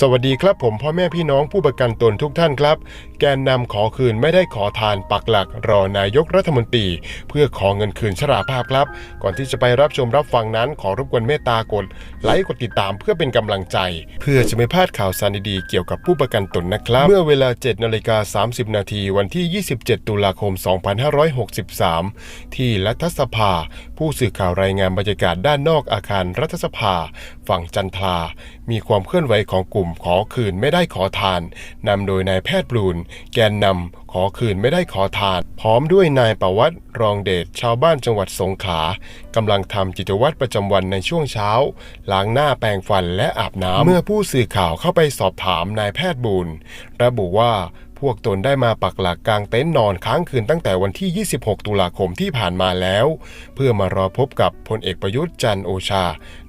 สวัสดีครับผมพ่อแม่พี่น้องผู้ประกันตนทุกท่านครับ แกนนำขอคืนไม่ได้ขอทานปักหลักรอนายกรัฐมนตรี เพื่อขอเงินคืนชราภาพครับ ก่อนที่จะไปรับชมรับฟังนั้นขอรบกวนเมตตากดไลค์กดติดตามเพื่อเป็นกำลังใจ เพื่อจะไม่พลาดข่าวสารดีๆเกี่ยวกับผู้ประกันตนนะครับ เมื่อเวลา7นาฬิกา30 นาทีวันที่ 27 ตุลาคม 2563 ที่รัฐสภา ผู้สื่อข่าวรายงานบรรยากาศด้านนอกอาคารรัฐสภา ฝั่งจันทรามีความเคลื่อนไหวของกลุ่มขอคืนไม่ได้ขอทานนำโดยนายแพทย์บลูน แกนนำขอคืนไม่ได้ขอทาน พร้อมด้วยนายประวัติรองเดชชาวบ้านจังหวัดสงขลากำลังทำกิจวัตรประจำวันในช่วงเช้า ล้างหน้าแปรงฟันและอาบน้ำเมื่อผู้สื่อข่าวเข้าไปสอบถามนายแพทย์บูนระบุว่า พวกตนได้มาปักหลักกลางเต็นท์นอนค้างคืนตั้งแต่วันที่ 26 ตุลาคมที่ผ่านมาแล้ว เพื่อมารอพบกับพลเอกประยุทธ์จันโอชา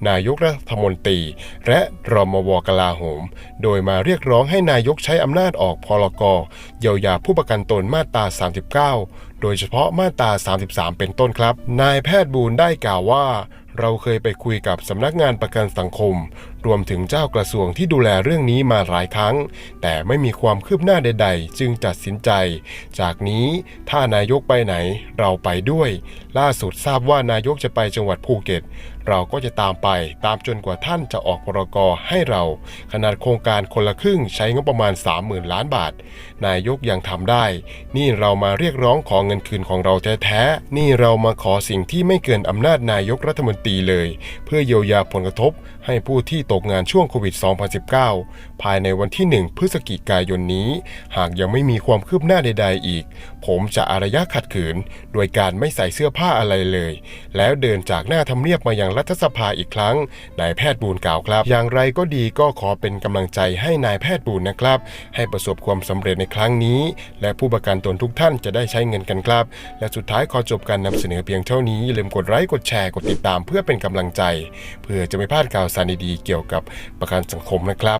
นายกรัฐมนตรี และรมวกลาโหม โดยมาเรียกร้องให้นายกใช้อำนาจออกพลกเยียวยาผู้ประกันตนมาตรา 39 โดยเฉพาะมาตรา 33 เป็นต้นครับ นายแพทย์บูลได้กล่าวว่าเราเคยไปคุยกับสำนักงานประกันสังคม รวมถึงเจ้ากระทรวงที่ดูแลเรื่องนี้มาหลายครั้ง แต่ไม่มีความคืบหน้าใด ๆ จึงตัดสินใจ จากนี้ถ้านายกไปไหน เราไปด้วย ล่าสุดทราบว่านายกจะไปจังหวัดภูเก็ต เราก็จะตามไปตามจนกว่าท่านจะออกพรกให้เรา ขนาดโครงการคนละครึ่งใช้งบประมาณ 30,000 ล้านบาท นายกยังทำได้ นี่เรามาเรียกร้องขอเงินคืนของเราแท้ๆนี่เรามาขอสิ่งที่ไม่เกินอำนาจนายกรัฐมนตรีเลย เพื่อเยียวยาผลกระทบให้ผู้ที่ตกงานช่วงโควิด 2019 ภายในวันที่ 1 พฤศจิกายนนี้ หากยังไม่มีความคืบหน้าใด ๆ อีก ผมจะอารยะขัดขืน โดยการไม่ใส่เสื้อผ้าอะไรเลย แล้วเดินจากหน้าทำเนียบมายังรัฐสภาอีกครั้ง นายแพทย์บูลกล่าวครับ อย่างไรก็ดีก็ขอเป็นกำลังใจให้นายแพทย์บูลนะครับ ให้ประสบความสำเร็จในครั้งนี้ และผู้ประกันตนทุกท่านจะได้ใช้เงินกันครับ และสุดท้ายขอจบการนำเสนอเพียงเท่านี้อย่าลืมกดไลค์กดแชร์กดติดตามเพื่อเป็นกำลังใจ เพื่อจะไม่พลาดข่าวสารดีๆเกี่ยวยวกับประกันสังคมนะครับ